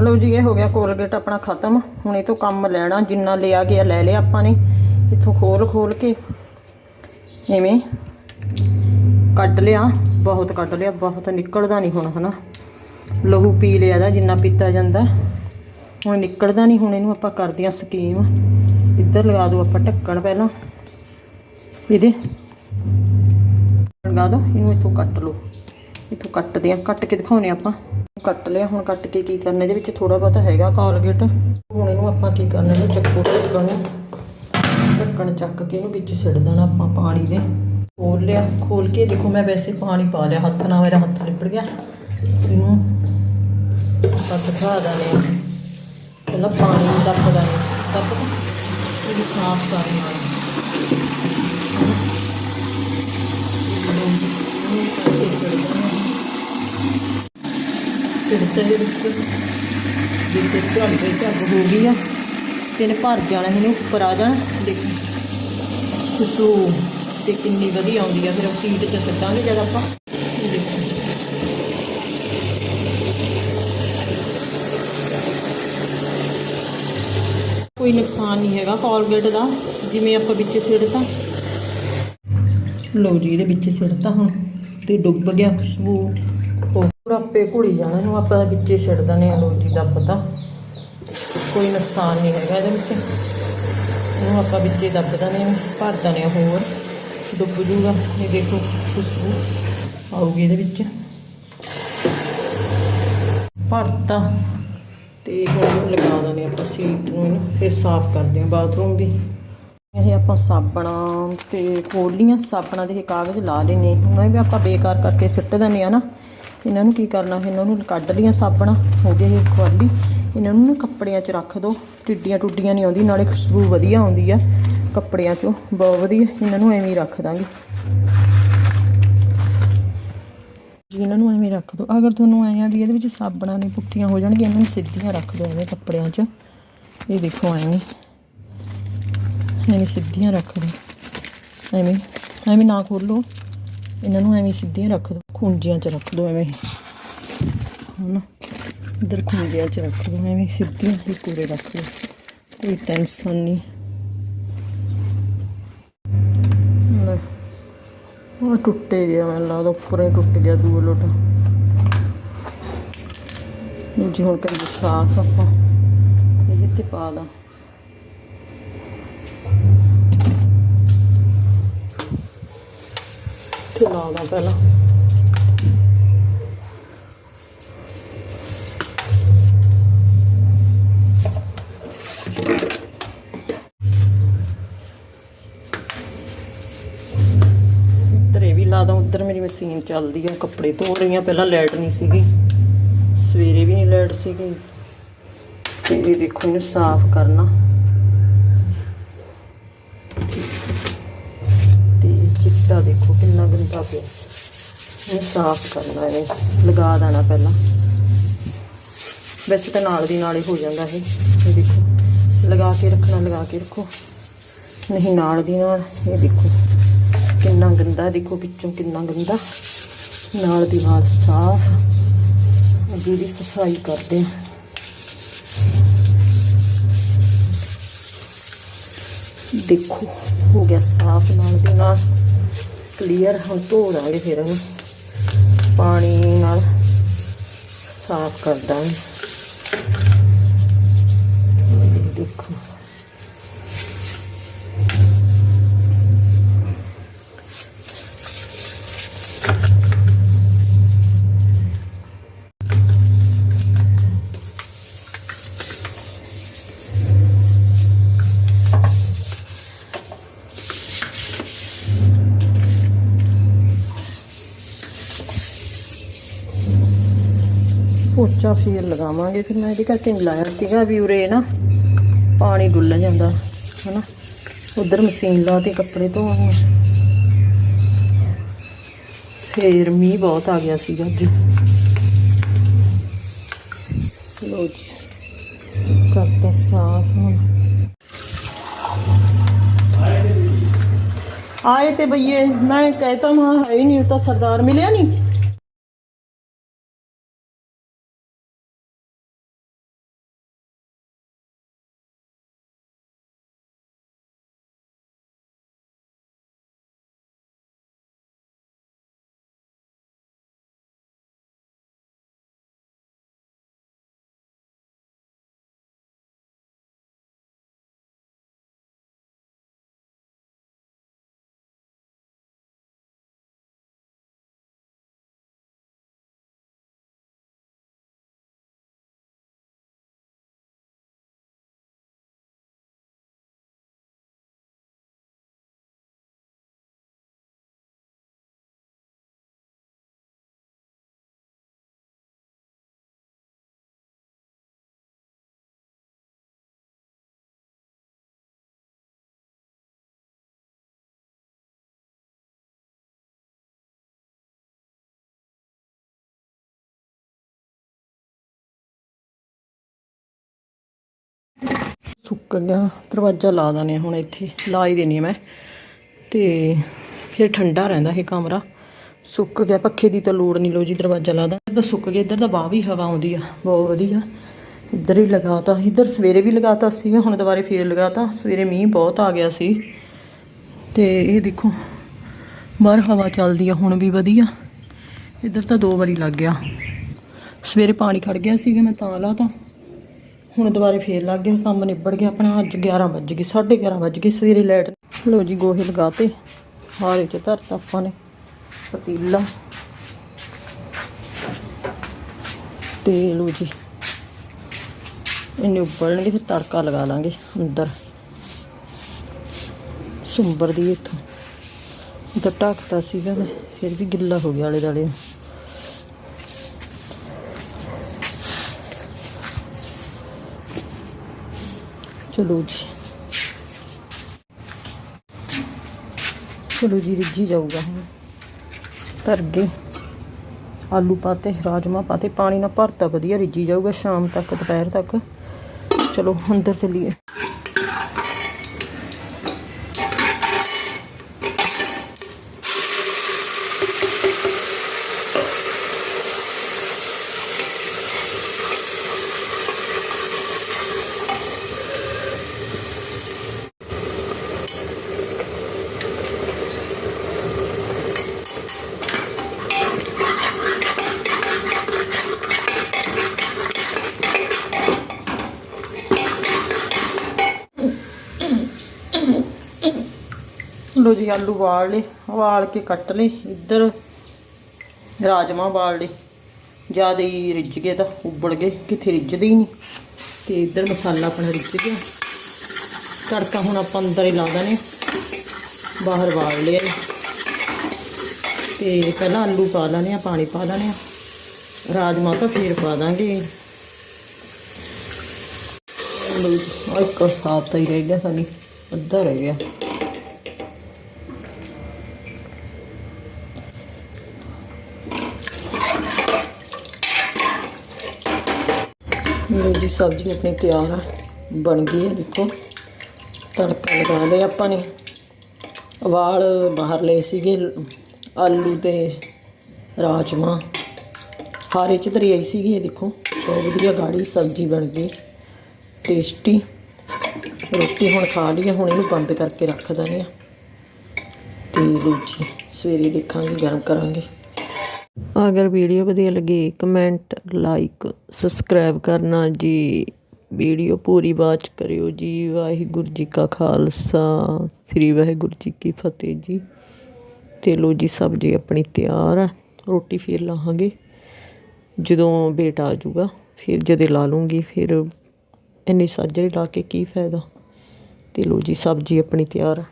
ਲਓ ਜੀ, ਇਹ ਹੋ ਗਿਆ ਕੋਲਗੇਟ ਆਪਣਾ ਖਤਮ। ਹੁਣ ਇਹ ਤੋਂ ਕੰਮ ਲੈਣਾ, ਜਿੰਨਾ ਲਿਆ ਗਿਆ ਲੈ ਲਿਆ ਆਪਾਂ ਨੇ। ਇੱਥੋਂ ਖੋਲ ਖੋਲ ਕੇ ਐਵੇਂ ਕੱਢ ਲਿਆ। ਬਹੁਤ ਕੱਢ ਲਿਆ, ਬਹੁਤ ਨਿਕਲਦਾ ਨਹੀਂ ਹੁਣ, ਹਨਾ। ਲਹੂ ਪੀ ਲਿਆ ਦਾ ਜਿੰਨਾ ਪੀਤਾ ਜਾਂਦਾ। ਹੁਣ ਨਿਕਲਦਾ ਨਹੀਂ ਹੁਣ ਇਹਨੂੰ, ਆਪਾਂ ਕਰਦੇ ਹਾਂ ਸਕੀਮ। ਇੱਧਰ ਲਗਾ ਦੋ ਆਪਾਂ ਢੱਕਣ ਪਹਿਲਾਂ। ਇਹਦੇ। ਲਗਾ ਦੋ ਇਹਨੂੰ ਇੱਥੋਂ ਕੱਟ ਲਓ। ਇੱਥੋਂ ਕੱਟਦੇ ਆ ਕੱਟ ਕੇ ਦਿਖਾਉਨੇ ਆਪਾਂ। ਕੱਟ ਲਿਆ ਹੁਣ ਕੱਟ ਕੇ ਕੀ ਕਰਨਾ? ਇਹਦੇ ਵਿੱਚ ਥੋੜਾ ਬਹੁਤਾ ਹੈਗਾ ਕੋਲਗੇਟ ਹੁਣ ਇਹਨੂੰ ਆਪਾਂ ਕੀ ਕਰਨਾ ਇਹਨੂੰ ਚੱਕੂ ਢੱਕਣ ਢੱਕਣ ਚੱਕ ਕੇ ਇਹਨੂੰ ਵਿੱਚ ਸਿੱਟ ਦੇਣਾ ਆਪਾਂ ਪਾਣੀ ਦੇ। ਖੋਲ ਲਿਆ। ਖੋਲ ਕੇ ਦੇਖੋ ਮੈਂ ਵੈਸੇ ਪਾਣੀ ਪਾ ਲਿਆ। ਹੱਥ ਨਾਲ ਮੇਰਾ ਹੱਥ ਲਿਪੜ ਗਿਆ। ਇਹਨੂੰ ਆਪਾਂ ਦਿਖਾ ਦਾਂਗੇ ਪਹਿਲਾਂ ਪਾਣੀ ਤੱਕ ਦੱਬਦਾ ਨਹੀਂ ਇਹਨੂੰ ਸਾਫ਼ ਕਰਨ ਨਾਲ ਸਿਰਤੇ ਦੇ ਵਿੱਚ ਜਿੱਤੇ ਝੱਗੇ ਝੱਗ ਹੋ ਗਈ ਆ ਤੇ ਇਹਨੇ ਭਰ ਜਾਣਾ ਇਹਨੇ ਉੱਪਰ ਆ ਜਾਣਾ ਦੇਖੋ ਖੁਸ਼ਬੂ ਤੇ ਕਿੰਨੀ ਵਧੀਆ ਆਉਂਦੀ ਆ ਫਿਰ ਅਸੀਂ ਇਹਦੇ ਚ ਸੱਟਾਂਗੇ ਜਦ ਆਪਾਂ। ਕੋਈ ਨੁਕਸਾਨ ਨਹੀਂ ਹੈਗਾ ਕੋਲਗੇਟ ਦਾ, ਜਿਵੇਂ ਆਪਾਂ ਵਿੱਚ ਸਿੱਟਤਾ ਲਓ ਜੀ ਇਹਦੇ ਵਿੱਚ ਸਿੱਟਤਾ ਹੁਣ ਤੇ ਡੁੱਬ ਗਿਆ ਖੁਸ਼ਬੂ ਉਹ ਆਪੇ ਘੁੜੀ ਜਾਣਾ, ਇਹਨੂੰ ਆਪਾਂ ਵਿੱਚੇ ਸਿੱਟ ਦਨੇ ਆ ਲਓ ਜੀ ਦਾ ਪਤਾ। ਕੋਈ ਨੁਕਸਾਨ ਨਹੀਂ ਹੈਗਾ ਇਹਦੇ ਵਿੱਚ। ਇਹਨੂੰ ਆਪਾਂ ਵਿੱਚੇ ਦੱਬ ਦਨੇ ਆ ਭਰ ਦਨੇ ਆ ਹੋਰ। ਡੁੱਬ ਜੂਗਾ, ਇਹ ਦੇਖੋ ਖੁਸ਼ਬੂ ਆਊਗੀ ਇਹਦੇ ਵਿੱਚ। ਭਰਤਾ ਤੇ ਹੁਣ ਇਹਨੂੰ ਲਗਾ ਦਨੇ ਆਪਾਂ ਸੀਟ ਨੂੰ ਇਹਨੂੰ, ਫਿਰ ਸਾਫ਼ ਕਰਦੇ ਹਾਂ ਬਾਥਰੂਮ ਵੀ। ਇਹ ਆਪਾਂ ਸਾਬਣਾਂ ਤੇ ਖੋਲੀਆਂ ਸਾਬਣਾ ਦੇ ਇਹ ਕਾਗਜ਼ ਲਾ ਲੈਨੇ ਉਹਨਾਂ ਵੀ ਆਪਾਂ ਬੇਕਾਰ ਕਰਕੇ ਸੁੱਟ ਦਿੰਦੇ ਆ ਨਾ। ਇਹਨਾਂ ਨੂੰ ਕੀ ਕਰਨਾ ਇਹਨਾਂ ਨੂੰ ਕੱਢ ਲੀਆਂ ਸਾਬਣਾਂ, ਹੋ ਗਏ ਇਹ ਖਵਾਲੀ ਇਹਨਾਂ ਨੂੰ ਨਾ ਕੱਪੜਿਆਂ 'ਚ ਰੱਖ ਦਿਓ ਟਿੱਡੀਆਂ ਟੁੱਡੀਆਂ ਨਹੀਂ ਆਉਂਦੀ, ਨਾਲੇ ਖੁਸ਼ਬੂ ਵਧੀਆ ਆਉਂਦੀ ਆ ਕੱਪੜਿਆਂ 'ਚੋਂ। ਬਹੁਤ ਵਧੀਆ, ਇਹਨਾਂ ਨੂੰ ਐਵੇਂ ਹੀ ਰੱਖ ਦਾਂਗੇ। ਜੀ, ਇਹਨਾਂ ਨੂੰ ਐਵੇਂ ਰੱਖ ਦਿਓ ਅਗਰ ਤੁਹਾਨੂੰ ਐਂ ਆ ਵੀ ਇਹਦੇ ਵਿੱਚ ਸਾਬਣਾਂ ਨੇ ਪੁੱਠੀਆਂ ਹੋ ਜਾਣਗੀਆਂ, ਇਹਨਾਂ ਨੂੰ ਸਿੱਧੀਆਂ ਰੱਖ ਦਿਓ ਐਵੇਂ ਕੱਪੜਿਆਂ 'ਚ। ਇਹ ਦੇਖੋ ਐਵੇਂ। ਐਵੇਂ ਸਿੱਧੀਆਂ ਰੱਖ ਦਿਓ ਐਵੇਂ ਐਵੇਂ ਨਾ ਖੋਲੋ ਇਹਨਾਂ ਨੂੰ ਐਵੇਂ ਸਿੱਧੀਆਂ ਰੱਖ ਦਿਓ ਖੁੰਝੀਆਂ 'ਚ ਰੱਖ ਦਿਓ ਐਵੇਂ। ਹਨਾ? ਇਧਰ ਖੁੰਝੀਆਂ 'ਚ ਰੱਖ ਦਿਓ ਐਵੇਂ, ਸਿੱਧੀਆਂ ਹੀ ਪੂਰੇ ਰੱਖ ਦਿਓ ਕੋਈ ਟੈਨਸ਼ਨ ਨਹੀਂ। ਉਹ ਟੁੱਟੇ ਗਿਆ ਮੈਨੂੰ ਲੱਗਦਾ, ਉੱਪਰ ਹੀ ਟੁੱਟ ਗਿਆ ਦੂਰ ਲੋਟ। ਜੀ ਹੁਣ ਕਰੀਏ ਸਾਫ਼ ਆਪਾਂ, ਇਹਦੇ ਤੇ ਪਾ ਦਾਂ। ਲਾ ਲਾਉਣਾ ਪਹਿਲਾਂ। ਇੱਧਰ ਵੀ ਲਾ ਦਾਂ ਉੱਧਰ ਮੇਰੀ ਮਸ਼ੀਨ ਚੱਲਦੀ ਆ, ਕੱਪੜੇ ਧੋ ਰਹੀ ਆ, ਪਹਿਲਾਂ ਲਾਈਟ ਨਹੀਂ ਸੀਗੀ। ਸਵੇਰੇ ਵੀ ਨਹੀਂ ਲਾਈਟ ਸੀਗੀ। ਤੇ ਇਹ ਦੇਖੋ, ਇਹਨੂੰ ਸਾਫ਼ ਕਰਨਾ। ਚਿੱਟਾ ਦੇਖੋ ਕਿੰਨਾ ਗੰਦਾ ਪਿਆ। ਇਹ ਸਾਫ਼ ਕਰਨਾ ਹੈ ਲਗਾ ਦੇਣਾ ਪਹਿਲਾਂ। ਵੈਸੇ ਤਾਂ ਨਾਲ ਦੀ ਨਾਲ ਹੀ ਹੋ ਜਾਂਦਾ ਇਹ। ਇਹ ਦੇਖੋ, ਲਗਾ ਕੇ ਰੱਖਣਾ, ਲਗਾ ਕੇ ਰੱਖੋ। ਨਹੀਂ, ਨਾਲ ਦੀ ਨਾਲ, ਇਹ ਦੇਖੋ, ਕਿੰਨਾ ਗੰਦਾ, ਦੇਖੋ ਵਿੱਚੋਂ ਕਿੰਨਾ ਗੰਦਾ। ਨਾਲ ਦੀ ਨਾਲ ਸਾਫ਼ ਜਿਹਦੀ ਸਫ਼ਾਈ ਕਰਦੇ ਹਾਂ। ਦੇਖੋ, ਹੋ ਗਿਆ ਸਾਫ਼ ਨਾਲ ਦੇ ਨਾਲ। ਕਲੀਅਰ ਹੁਣ ਧੋ ਦਾਂਗੇ ਫਿਰ ਇਹਨੂੰ। ਪਾਣੀ ਨਾਲ ਸਾਫ਼ ਕਰ ਦਾਂਗੇ। ਦੇਖੋ। ਉੱਚਾ ਫੇਰ ਲਗਾਵਾਂਗੇ। ਫਿਰ ਮੈਂ ਇਹਦੇ ਕਰਕੇ ਲਾਇਆ ਸੀਗਾ ਵੀ ਉਰੇ ਨਾ ਪਾਣੀ ਡੁੱਲ ਜਾਂਦਾ, ਹਨਾ। ਉਧਰ ਮਸ਼ੀਨ ਲਾ ਤੇ ਕੱਪੜੇ ਧੋਣ ਨੂੰ ਫੇਰ ਮੀਂਹ ਬਹੁਤ ਆ ਗਿਆ ਸੀਗਾ ਅੱਜ। ਲੋ ਜੀ ਕਰਤਾ ਸਾਫ਼ ਹੁਣ। ਆਏ ਤੇ ਬਈਏ, ਮੈਂ ਕਹਤਾ ਹਾਂ ਹੈ ਨਹੀਂ ਤਾਂ ਸਰਦਾਰ ਮਿਲਿਆ ਨਹੀਂ ਸੁੱਕ ਗਿਆ, ਦਰਵਾਜ਼ਾ ਲਾ ਦਨੇ ਹੁਣ ਇੱਥੇ, ਲਾ ਹੀ ਦੇਣੀ ਮੈਂ। ਤੇ ਫਿਰ ਠੰਡਾ ਰਹਿੰਦਾ ਇਹ ਕਮਰਾ। ਸੁੱਕ ਗਿਆ, ਪੱਖੇ ਦੀ ਤਾਂ ਲੋੜ ਨਹੀਂ ਲੋ ਜੀ ਦਰਵਾਜ਼ਾ ਲਾ ਦਾਂ ਇੱਧਰ ਤਾਂ ਸੁੱਕ ਗਿਆ, ਇੱਧਰ ਤਾਂ ਬਾਹ ਵੀ ਹਵਾ ਆਉਂਦੀ ਆ, ਬਹੁਤ ਵਧੀਆ। ਇੱਧਰ ਹੀ ਲਗਾਤਾ, ਇੱਧਰ ਸਵੇਰੇ ਵੀ ਲਗਾਤਾ ਸੀ, ਹੁਣ ਦੁਬਾਰੇ ਫੇਰ ਲਗਾਤਾ। ਸਵੇਰੇ ਮੀਂਹ ਬਹੁਤ ਆ ਗਿਆ ਸੀ। ਤੇ ਇਹ ਦੇਖੋ, ਬਾਹਰ ਹਵਾ ਚੱਲਦੀ ਆ, ਹੁਣ ਵੀ ਵਧੀਆ। ਇੱਧਰ ਤਾਂ ਦੋ ਵਾਰੀ ਲੱਗ ਗਿਆ। ਸਵੇਰੇ ਪਾਣੀ ਖੜ ਗਿਆ ਸੀਗਾ, ਮੈਂ ਤਾਂ ਲਾਤਾ। ਹੁਣ ਦੁਬਾਰੇ ਫੇਰ ਲੱਗ ਗਿਆ, ਕੰਮ ਨਿਬੜ ਗਿਆ ਆਪਣਾ, ਅੱਜ 11 ਵੱਜ ਗਏ 11:30 ਵੱਜ ਗਏ, ਸਵੇਰੇ ਲੈਟ ਲੋ ਜੀ ਗੋਹੇ ਲਗਾਤੇ, ਹਾਰੇ ਚ ਧਰਤਾ ਆਪਾਂ ਨੇ, ਪਤੀਲਾ। ਤੇ ਲੋ ਜੀ, ਇਹਨੇ ਉਬਲਣਗੇ, ਫਿਰ ਤੜਕਾ ਲਗਾ ਲਾਂਗੇ ਅੰਦਰ। ਸੁੰਬਰ ਦੀ ਇੱਥੋਂ। ਤਾਂ ਢੱਕਤਾ ਸੀਗਾ ਮੈਂ, ਫਿਰ ਵੀ ਗਿੱਲਾ ਹੋ ਗਿਆ ਆਲੇ ਦਾਲੇ ਚਲੋ ਜੀ। ਚਲੋ ਜੀ, ਰਿੱਝੀ ਜਾਊਗਾ ਹੁਣ। ਧਰ ਗਏ ਆਲੂ ਪਾਤੇ ਰਾਜਮਾ ਪਾਤੇ, ਪਾਣੀ ਨਾਲ ਭਰਤਾ ਵਧੀਆ ਰਿੱਝੀ ਜਾਊਗਾ ਸ਼ਾਮ ਤੱਕ, ਦੁਪਹਿਰ ਤੱਕ। ਚਲੋ, ਅੰਦਰ ਚਲੀਏ। ਲੋ ਜੀ ਆਲੂ ਵਾਲ ਲਏ ਵਾਲ ਕੇ ਕੱਟ ਲਏ, ਇੱਧਰ ਰਾਜਮਾ ਵਾਲ ਲਏ। ਜ਼ਿਆਦਾ ਹੀ ਰਿੱਝ ਗਏ ਤਾਂ ਉੱਬਲ ਗਏ, ਕਿਥੇ ਰਿੱਝਦੇ ਹੀ ਨਹੀਂ। ਤੇ ਇੱਧਰ ਮਸਾਲਾ ਆਪਣਾ ਰਿੱਝ ਗਿਆ। ਤੜਕਾ ਹੁਣ ਆਪਾਂ ਅੰਦਰ ਹੀ ਲਾ ਦਨੇ ਬਾਹਰ ਵਾਲ ਲਿਆ ਏ। ਤੇ ਪਹਿਲਾਂ ਆਲੂ ਪਾ ਲੈਣੇ ਆ, ਪਾਣੀ ਪਾ ਲੈਣੇ ਆ। ਰਾਜਮਾ ਤਾਂ ਫੇਰ ਪਾ ਦਾਂਗੇ। ਲਓ ਇੱਕ ਸਾਫ਼ ਤਾਂ ਹੀ ਰਹਿ ਗਿਆ, ਸਾਨੀ। ਅੱਧਾ ਰਹਿ ਗਿਆ। ਲੋ ਜੀ ਸਬਜ਼ੀ ਆਪਣੀ ਤਿਆਰ ਆ। ਬਣ ਗਈ ਹੈ ਦੇਖੋ। ਤੜਕਾ ਲਗਾ ਲਿਆ ਆਪਾਂ ਨੇ। ਵਾਲ ਬਾਹਰ ਲਏ ਸੀਗੇ ਆਲੂ ਤੇ ਰਾਜਮਾ। ਹਾਰੇ ਚ ਧਰੀ ਆਈ ਸੀਗੀ ਇਹ ਦੇਖੋ। ਬਹੁਤ ਵਧੀਆ ਗਾੜੀ ਸਬਜ਼ੀ ਬਣ ਗਈ। ਟੇਸਟੀ। ਰੋਟੀ ਹੁਣ ਖਾ ਲਈ ਆ, ਹੁਣ ਇਹਨੂੰ ਬੰਦ ਕਰਕੇ ਰੱਖ ਦਿੰਦੇ ਆ। ਤੇ ਲਓ ਸਵੇਰੇ ਦੇਖਾਂਗੇ ਗਰਮ ਕਰਾਂਗੇ। ਅਗਰ ਵੀਡੀਓ ਵਧੀਆ ਲੱਗੀ ਕਮੈਂਟ ਲਾਈਕ ਸਬਸਕ੍ਰਾਈਬ ਕਰਨਾ ਜੀ। ਵੀਡੀਓ ਪੂਰੀ ਬਾਤ ਕਰਿਓ ਜੀ। ਵਾਹਿਗੁਰੂ ਜੀ ਕਾ ਖਾਲਸਾ। ਸ੍ਰੀ ਵਾਹਿਗੁਰੂ ਜੀ ਕੀ ਫਤਿਹ ਜੀ। ਤੇ ਲੋ ਜੀ ਸਬਜ਼ੀ ਆਪਣੀ ਤਿਆਰ ਆ। ਰੋਟੀ ਫਿਰ ਲਾਹਾਂਗੇ। ਜਦੋਂ ਬੇਟਾ ਆ ਜਾਊਗਾ, ਫਿਰ ਜਦੇ ਲਾ ਲੂੰਗੀ, ਫਿਰ ਇੰਨੀ ਸਾਜਰੇ ਲਾ ਕੇ ਕੀ ਫਾਇਦਾ। ਤੇ ਲੋ ਜੀ ਸਬਜ਼ੀ ਆਪਣੀ ਤਿਆਰ ਆ।